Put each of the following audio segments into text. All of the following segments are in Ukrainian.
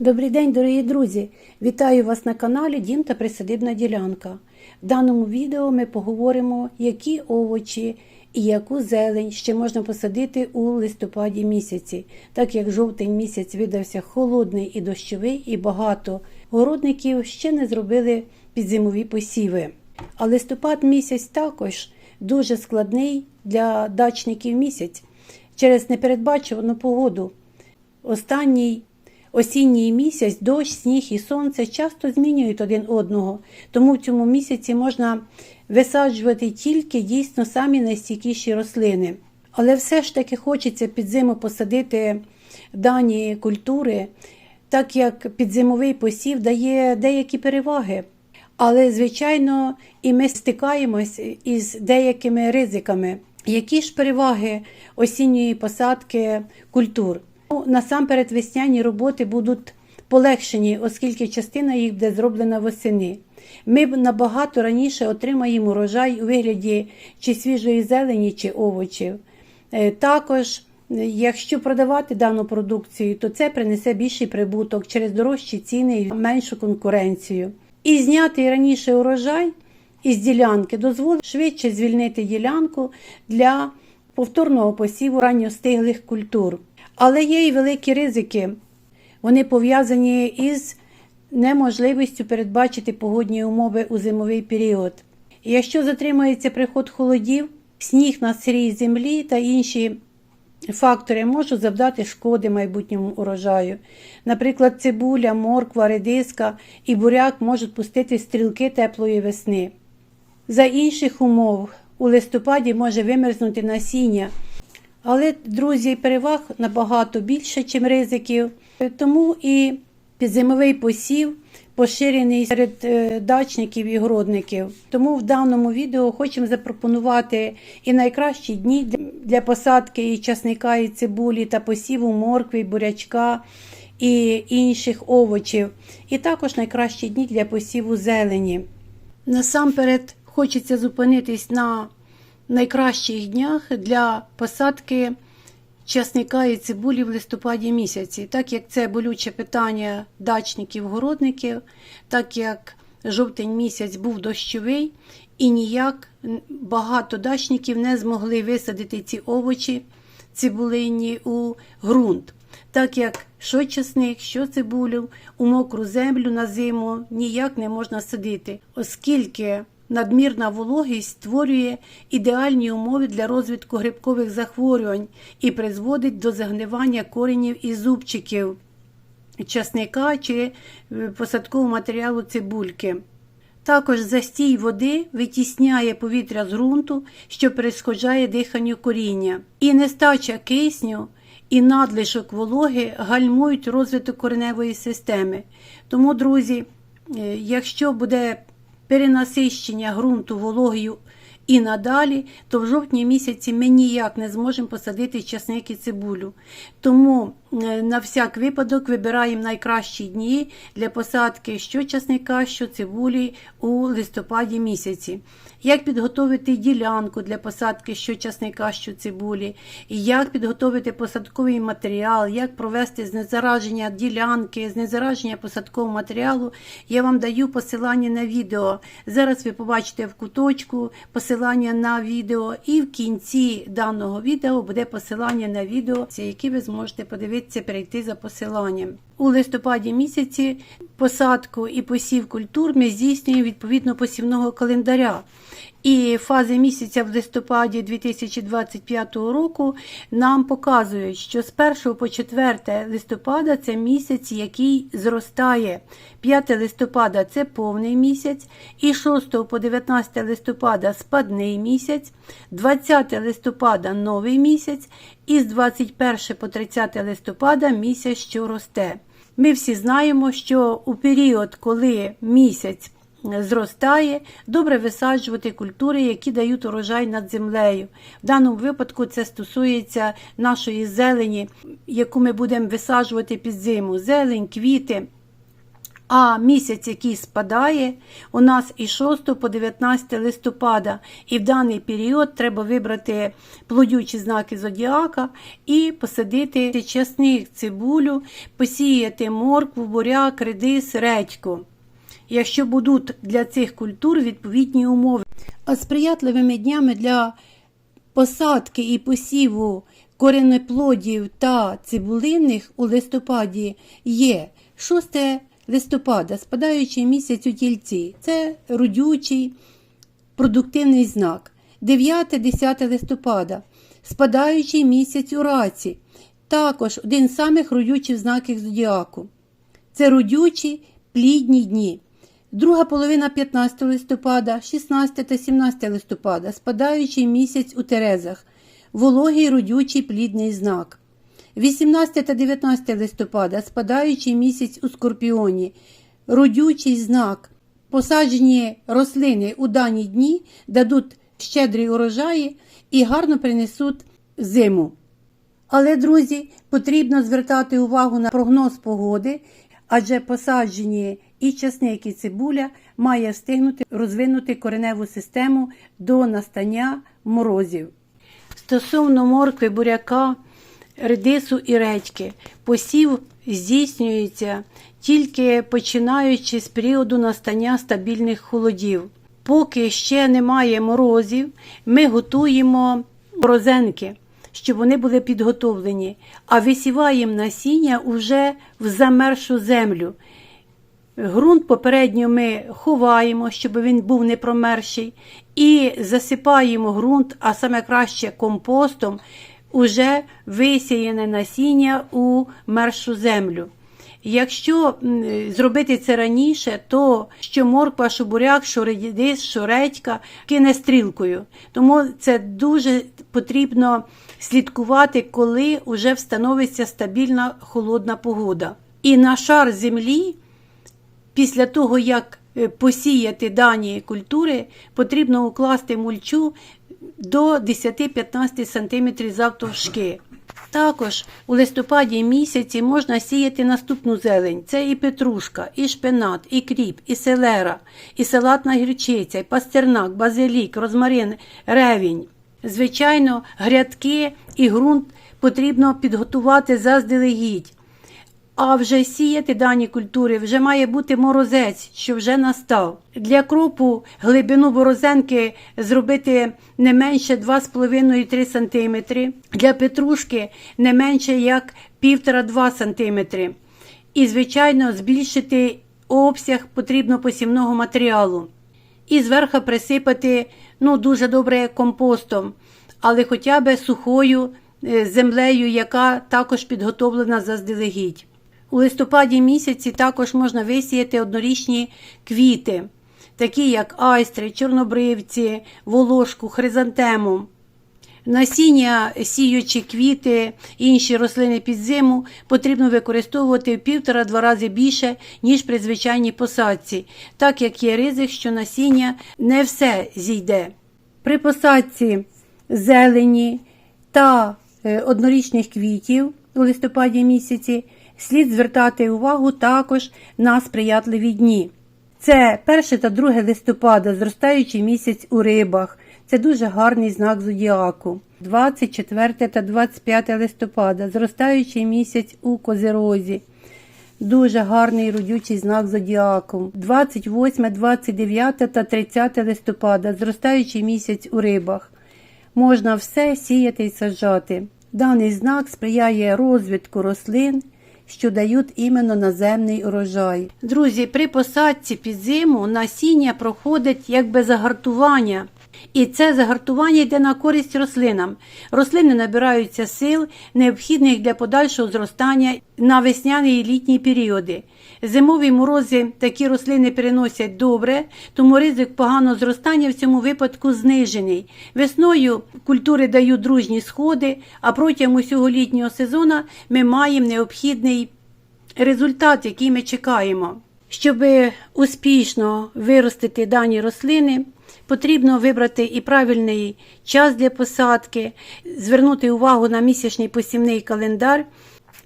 Добрий день, дорогі друзі! Вітаю вас на каналі Дім та Присадибна ділянка. В даному відео ми поговоримо, які овочі і яку зелень ще можна посадити у листопаді місяці, так як жовтень місяць видався холодний і дощовий, і багато городників ще не зробили підзимові посіви. А листопад місяць також дуже складний для дачників місяць через непередбачувану погоду. Останній осінній місяць, дощ, сніг і сонце часто змінюють один одного, тому в цьому місяці можна висаджувати тільки дійсно самі найстійкіші рослини. Але все ж таки хочеться під зиму посадити дані культури, так як підзимовий посів дає деякі переваги. Але, звичайно, і ми стикаємось із деякими ризиками. Які ж переваги осінньої посадки культур? Ну, Насамперед, весняні роботи будуть полегшені, оскільки частина їх буде зроблена восени. Ми набагато раніше отримаємо урожай у вигляді чи свіжої зелені, чи овочів. Е, Також, якщо продавати дану продукцію, то це принесе більший прибуток через дорожчі ціни і меншу конкуренцію. І знятий раніше урожай із ділянки дозволить швидше звільнити ділянку для повторного посіву ранньостиглих культур. Але є і великі ризики. Вони пов'язані із неможливістю передбачити погодні умови у зимовий період. Якщо затримується приход холодів, сніг на сирій землі та інші фактори можуть завдати шкоди майбутньому урожаю. Наприклад, цибуля, морква, редиска і буряк можуть пустити стрілки теплої весни. За інших умов у листопаді може вимерзнути насіння. Але, друзі, переваг набагато більше, ніж ризиків. Тому і підзимовий посів поширений серед е, дачників і городників. Тому в даному відео хочемо запропонувати і найкращі дні для посадки і часника, і цибулі та посіву моркви, бурячка і інших овочів. І також найкращі дні для посіву зелені. Насамперед хочеться зупинитись на найкращих днях для посадки часника і цибулі в листопаді місяці, так як це болюче питання дачників-городників, так як жовтень місяць був дощовий і ніяк багато дачників не змогли висадити ці овочі цибулині у ґрунт. Так як що часник, що цибулю у мокру землю на зиму ніяк не можна садити, оскільки надмірна вологість створює ідеальні умови для розвитку грибкових захворювань і призводить до загнивання коренів і зубчиків часника чи посадкового матеріалу цибульки. Також застій води витісняє повітря з ґрунту, що перешкоджає диханню коріння, і нестача кисню і надлишок вологи гальмують розвиток кореневої системи. Тому, друзі, якщо буде перенасищення ґрунту вологою і надалі, то в жовтні місяці ми ніяк не зможемо посадити часник і цибулю. Тому на всяк випадок вибираємо найкращі дні для посадки що часника, що цибулі у листопаді місяці. Як підготовити ділянку для посадки що часника, що цибулі, як підготовити посадковий матеріал, як провести знезараження ділянки, знезараження посадкового матеріалу, я вам даю посилання на відео. Зараз ви побачите в куточку посилання на відео, і в кінці даного відео буде посилання на відео, яке ви зможете подивитися, перейти за посиланням. У листопаді місяці посадку і посів культур ми здійснюємо відповідно посівного календаря. І фази місяця в листопаді 2025 року нам показують, що з 1 по 4 листопада це місяць, який зростає. 5 листопада це повний місяць, і 6 по 19 листопада спадний місяць, 20 листопада новий місяць, і з 21 по 30 листопада місяць, що росте. Ми всі знаємо, що у період, коли місяць зростає, добре висаджувати культури, які дають урожай над землею. В даному випадку це стосується нашої зелені, яку ми будемо висаджувати під зиму. Зелень, квіти. А місяць, який спадає, у нас із 6 по 19 листопада, і в даний період треба вибрати плодючі знаки зодіака і посадити часник, цибулю, посіяти моркву, буряк, редис, редьку. Якщо будуть для цих культур відповідні умови. А сприятливими днями для посадки і посіву коренеплодів та цибулинних у листопаді є 6 листопада, спадаючий місяць у тільці. Це родючий продуктивний знак. 9-10 листопада, спадаючий місяць у раці. Також один з самих родючих знаків зодіаку. Це родючі плідні дні. Друга половина 15 листопада, 16 та 17 листопада, спадаючий місяць у Терезах, вологий родючий плідний знак. 18 та 19 листопада, спадаючий місяць у Скорпіоні, родючий знак. Посаджені рослини у дані дні дадуть щедрі урожаї і гарно принесуть зиму. Але, друзі, потрібно звертати увагу на прогноз погоди, адже посаджені і часник, і цибуля має встигнути розвинути кореневу систему до настання морозів. Стосовно моркви, буряка, редису і редьки, посів здійснюється тільки починаючи з періоду настання стабільних холодів. Поки ще немає морозів, ми готуємо розенки, щоб вони були підготовлені, а висіваємо насіння уже в замершу землю. Грунт попередньо ми ховаємо, щоб він був не промерший, і засипаємо ґрунт, а саме краще компостом, уже висіяне насіння у мершу землю. Якщо зробити це раніше, то що морква, що буряк, що редис, що редька кине стрілкою. Тому це дуже потрібно слідкувати, коли вже встановиться стабільна холодна погода. І на шар землі Після того, як е, посіяти дані культури, потрібно укласти мульчу до 10-15 см завтовшки. Також у листопаді місяці можна сіяти наступну зелень: це і петрушка, і шпинат, і кріп, і селера, і салатна гірчиця, і пастернак, базилік, розмарин, ревінь. Звичайно, грядки і ґрунт потрібно підготувати заздалегідь. А вже сіяти дані культури вже має бути морозець, що вже настав. Для кропу глибину борозенки зробити не менше 2,5-3 см, для петрушки не менше як 1,5-2 см. І, звичайно, збільшити обсяг потрібно посівного матеріалу. І зверху присипати ну, дуже добре компостом, але хоча б сухою е, землею, яка також підготовлена заздалегідь. У листопаді місяці також можна висіяти однорічні квіти, такі як айстри, чорнобривці, волошку, хризантему. Насіння, сіючі квіти інші рослини під зиму потрібно використовувати в півтора-два рази більше, ніж при звичайній посадці, так як є ризик, що насіння не все зійде. При посадці зелені та е, однорічних квітів у листопаді місяці слід звертати увагу також на сприятливі дні. Це 1 та 2 листопада, зростаючий місяць у рибах. Це дуже гарний знак зодіаку. 24 та 25 листопада, зростаючий місяць у козерозі. Дуже гарний родючий знак зодіаку. 28, 29 та 30 листопада, зростаючий місяць у рибах. Можна все сіяти і саджати. Даний знак сприяє розвитку рослин, що дають іменно наземний урожай. Друзі, при посадці під зиму насіння проходить якби загартування. І це загартування йде на користь рослинам. Рослини набираються сил, необхідних для подальшого зростання на весняний і літній періоди. Зимові морози такі рослини переносять добре, тому ризик поганого зростання в цьому випадку знижений. Весною культури дають дружні сходи, а протягом усього літнього сезону ми маємо необхідний результат, який ми чекаємо. Щоб успішно виростити дані рослини, потрібно вибрати і правильний час для посадки, звернути увагу на місячний посівний календар.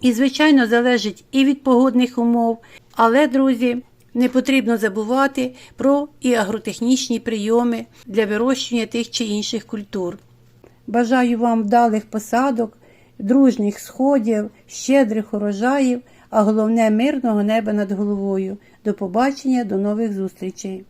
І, звичайно, залежить і від погодних умов. Але, друзі, Не потрібно забувати про і агротехнічні прийоми для вирощування тих чи інших культур. Бажаю вам вдалих посадок, дружніх сходів, щедрих урожаїв, а головне мирного неба над головою. До побачення, до нових зустрічей!